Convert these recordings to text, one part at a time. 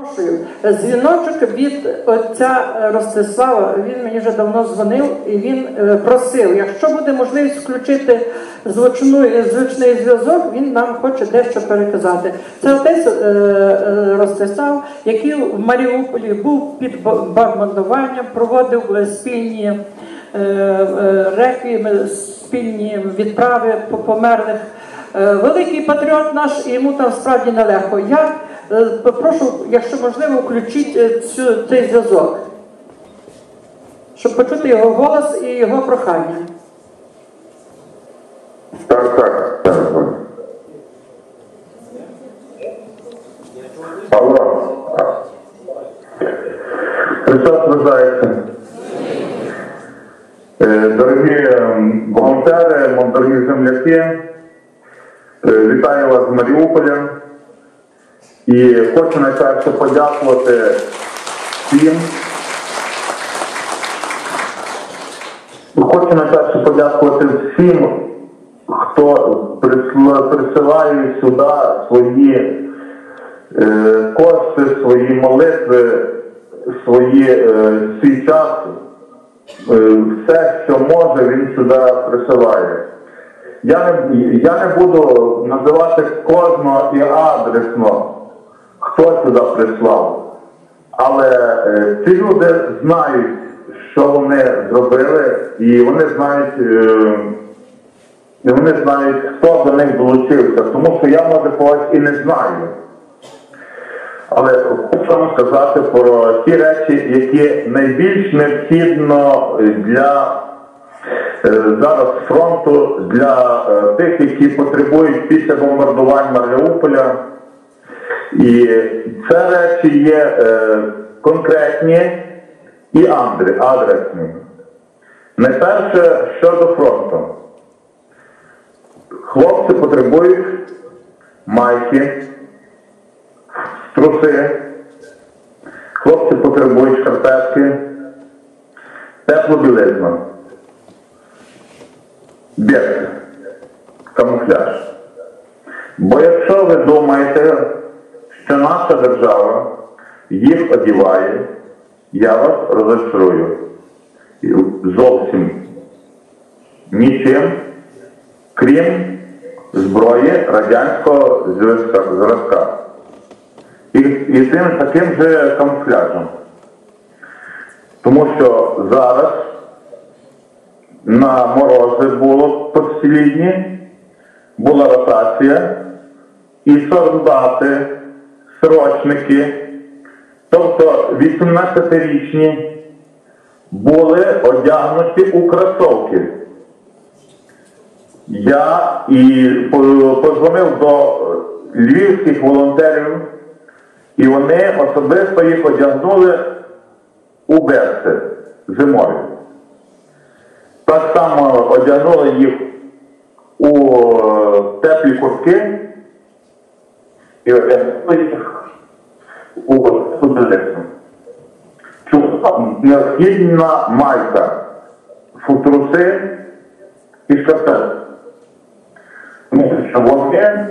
Перепрошую, дзвіночок від отця Ростислава, він мені вже давно дзвонив і він е, просив, якщо буде можливість включити звучну, звучний зв'язок, він нам хоче дещо переказати. Це отець е, е, Ростислав, який в Маріуполі був під бо- бомбардуванням, проводив е, спільні е, е, спільні відправи по померлих. Е, Великий патріот наш, і йому там справді нелегко. Я е, попрошу, якщо можливо, включіть е, цей зв'язок, щоб почути його голос і його прохання. Так, так. Алло. Христос вважається. Е, Дорогі волонтери, дорогі земляки, вітаю вас з Маріуполя. Хочу найперше подякувати всім. Хочу найперше подякувати всім, хто присилає сюди свої е, кошти, свої молитви, свої, е, свій час, е, все, що може, він сюди присилає. Я не, я не буду називати кожного і адресно, хто сюди прислав. Але е, ці люди знають, що вони зробили, і вони знають, е, вони знають, хто до них долучився, тому що я може когось і не знаю. Але хочу вам сказати про ті речі, які найбільш необхідно для е, зараз фронту, для е, тих, які потребують після бомбардувань Маріуполя. І це речі є е, конкретні і андри- адресні. Найперше щодо фронту. Хлопці потребують майки, труси, хлопці потребують шкарпетки, теплу білизну, бірки, камуфляж. Бо якщо ви думаєте, що наша держава їх одіває, я вас розочарую. Зовсім нічим, крім зброї радянського зразка. І, і тим таким же камуфляжем. Тому що зараз на морози було постілідні, була ротація, і солдати, срочники, тобто 18-річні, були одягнуті у кросовки. Я і по- позвонив до львівських волонтерів, і вони особисто їх одягнули у берці зимою. Так само одягнули їх у е, теплі куртки і одягнули їх у футболістів. Чому необхідна майка, футруси і що вони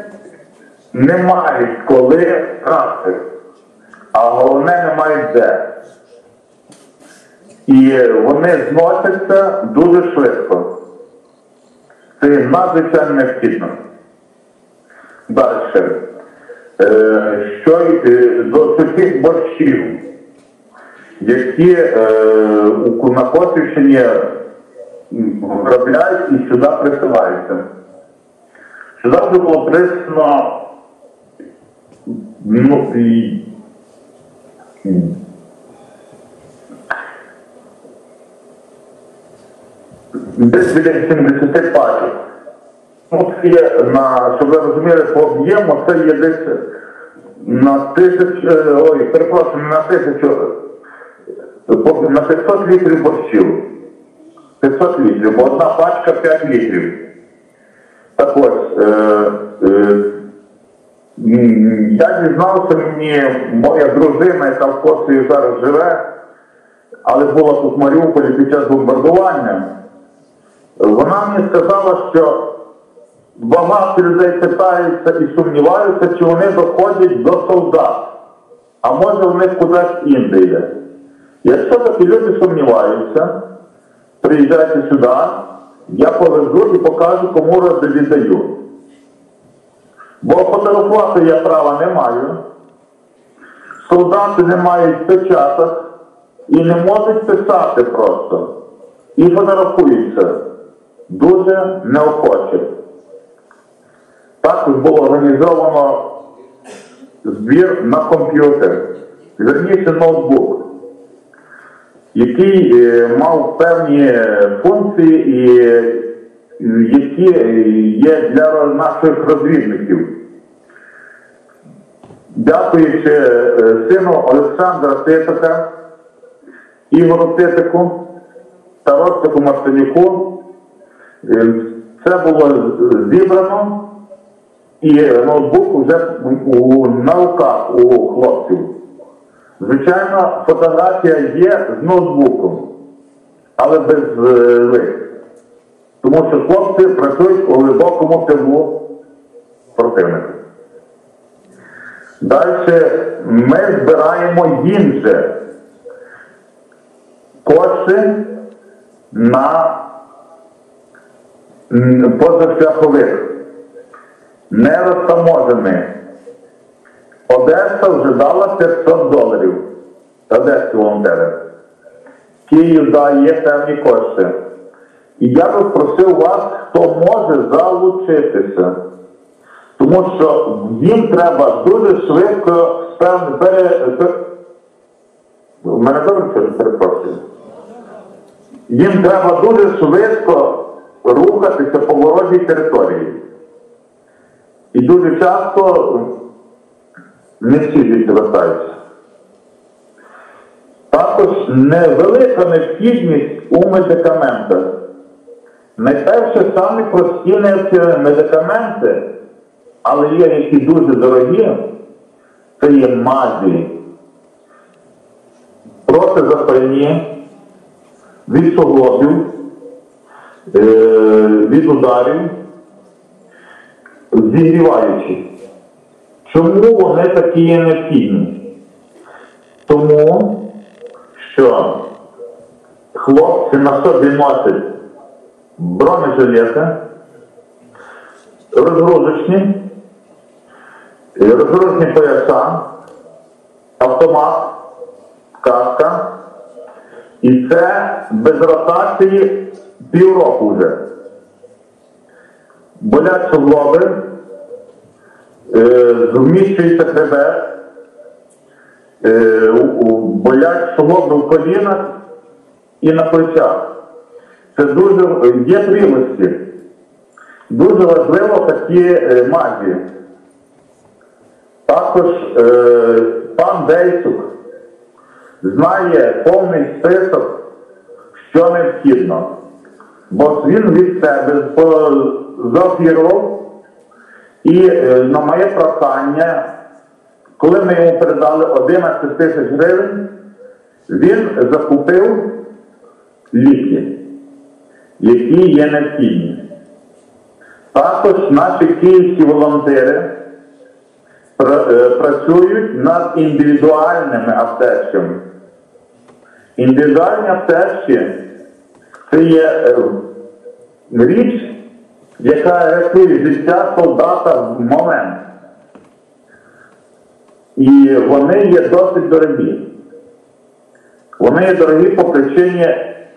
не мають коли красти, а головне не мають де. І вони зносяться дуже швидко. Це надзвичайно необхідно. Далі. Е, що е, до таких борщів, які е, на Косівщині м, виробляють і сюди присилаються. Сюди вже було прислано ну, і, десь біля 70 пачок. Є на, щоб ви розуміли, по об'єму це є десь на тисячу, ой, перепрошую, не на тисячу, на 500 літрів борщів. 500 літрів, бо одна пачка 5 літрів. Так ось, е, е, я дізнався, мені моя дружина, яка в Косові зараз живе, але була тут в Маріуполі під час бомбардування. Вона мені сказала, що багато людей питаються і сумніваються, чи вони доходять до солдат. а може в них кудись інде йде. Якщо такі люди сумніваються, приїжджайте сюди, я повезу і покажу, кому віддаю. Бо фотографувати я права не маю. Солдати не мають печаток і не можуть писати просто. І фотографуються дуже неохоче. Було організовано збір на комп'ютер, верніше ноутбук, який е, мав певні функції, і, е, які е, є для наших розвідників. Дякуючи е, сину Олександра Титика, Ігору Титику та Ростику Мартинюку, е, це було зібрано і ноутбук вже у на у хлопців. Звичайно, фотографія є з ноутбуком, але без е. Тому що хлопці працюють у глибокому тилу противника. Далі ми збираємо же кошти на позашляхових, не розтаможених. Одеса вже дала 500 доларів. Одеські волонтери. Київ дає певні кошти. І я би просив вас, хто може залучитися. Тому що їм треба дуже швидко пере... Мене добре перепрошую. Їм треба дуже швидко рухатися по ворожій території. І дуже часто не всі звідси вертаються. Також невелика необхідність у медикаментах. Найперше самі прості медикаменти, але є які дуже дорогі, це є мазі, протизапальні, від суглобів, е, від ударів, зігріваючі. Чому вони такі є необхідні? Тому що хлопці на собі носять бронежилети, розгрузочні, розгрузочні пояса, автомат, каска. І це без ротації півроку вже. Болять суглоби, е, зміщується хребет, болять суглоби в колінах і на плечах. Це дуже є прилості. Дуже важливо такі е, мазі. Також е, пан Дейцук знає повний список, що необхідно. Бо він від себе зафірував і е, на моє прохання, коли ми йому передали 11 тисяч гривень, він закупив ліки, які є необхідні. Також наші київські волонтери е, працюють над індивідуальними аптечками. Індивідуальні аптечки це є е, річ, яка рятує життя солдата в момент. І вони є досить дорогі. Вони є дорогі по причині.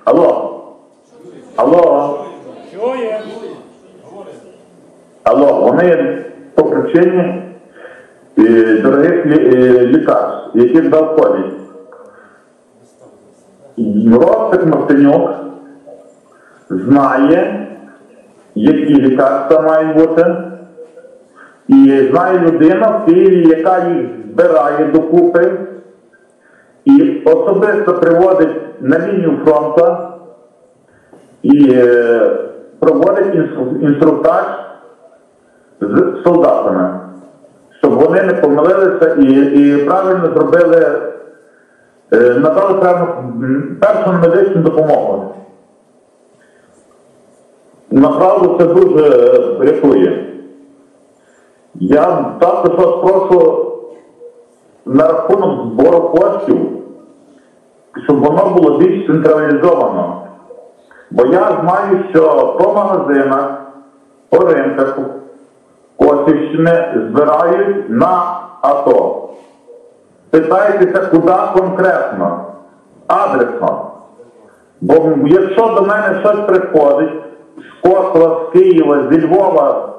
Алло. Алло. Алло, вони є по причині е, дорогих е, лікарств, які доходять. Ростик Мартинюк знає, які лікарства мають бути, і знає людина в Києві, яка їх збирає докупи. І особисто приводить на лінію фронту. І е, проводить інструктаж з солдатами, щоб вони не помилилися і, і правильно зробили, е, надали першу медичну допомогу. Направду це дуже е, рятує. Я також вас прошу на рахунок збору коштів, щоб воно було більш централізовано. Бо я знаю, що по магазинах, по ринках Косівщини збирають на АТО. Питаєтеся, куди конкретно, адресно. Бо якщо до мене щось приходить з Косова, з Києва, зі Львова,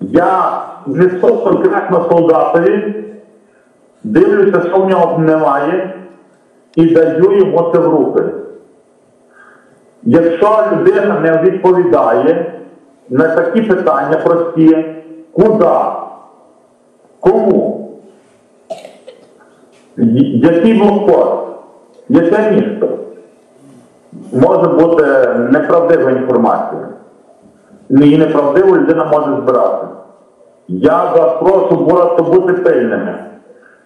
я несу конкретно солдатові, дивлюся, що в нього немає, і даю йому це в руки. Якщо людина не відповідає на такі питання прості, куди? Кому? Який блокпост? Яке місто? Може бути неправдива інформація. І неправдиву людина може збирати. Я вас прошу просто бути пильними.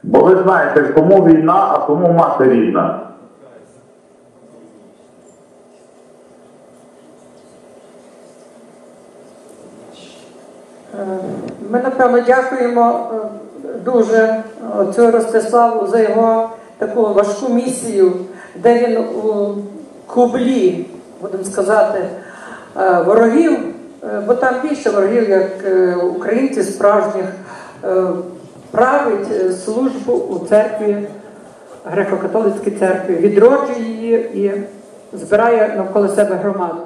Бо ви знаєте, кому війна, а кому мати рідна. Ми напевно дякуємо е, дуже цього Ростиславу за його таку важку місію, де він у кублі, будемо сказати, е, ворогів, е, бо там більше ворогів, як українці справжніх, е, править е, службу у церкві, греко-католицькій церкві, відроджує її і збирає навколо себе громаду.